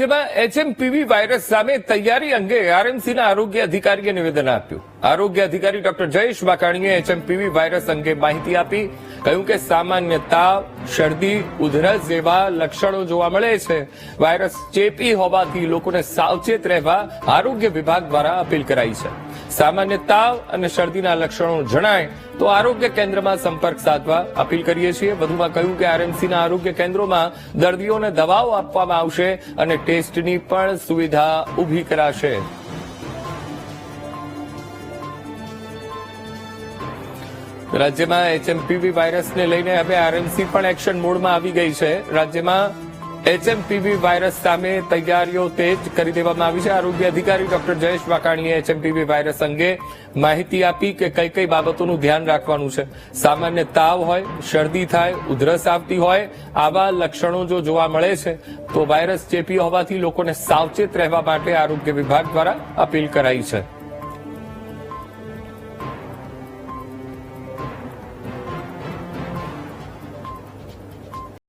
રાજ્યમાં HMPV virus સામે તૈયારી અંગે આરએમસીના આરોગ્ય અધિકારીએ નિવેદન આપ્યું. આરોગ્ય અધિકારી ડોક્ટર જયેશ વાકાણીએ એચએમપીવી વાયરસ અંગે માહિતી આપી. કહ્યું કે સામાન્ય તાવ શરદી, ઉધરસ જેવા લક્ષણો જોવા મળે છે. વાયરસ ચેપી હોવાથી લોકોને સાવચેત રહેવા આરોગ્ય વિભાગ દ્વારા અપીલ કરાઈ છે. સામાન્ય તાવ અને શરદીના લક્ષણો જણાય તો આરોગ્ય કેન્દ્રમાં સંપર્ક સાધવા અપીલ કરીએ છીએ. વધુમાં કહ્યું કે આરએમસીના આરોગ્ય કેન્દ્રોમાં દર્દીઓને દવાઓ આપવામાં આવશે અને ટેસ્ટની પણ સુવિધા ઊભી કરાશે. રાજ્યમાં એચએમપીવી વાયરસને લઈને હવે આરએમસી પણ એક્શન મોડમાં આવી ગઈ છે. રાજ્યમાં એચએમપીવી વાયરસ સામે તૈયારીઓ તેજ કરી દેવામાં આવી છે. આરોગ્ય અધિકારી ડોક્ટર જયેશ વાકાણીએ એચએમપીવી વાયરસ અંગે માહિતી આપી કે કઈ કઈ બાબતોનું ધ્યાન રાખવાનું છે. સામાન્ય તાવ હોય, શરદી થાય, ઉધરસ આવતી હોય, આવા લક્ષણો જો જોવા મળે છે, તો વાયરસ ચેપી હોવાથી લોકોને સાવચેત રહેવા માટે આરોગ્ય વિભાગ દ્વારા અપીલ કરાઈ છે.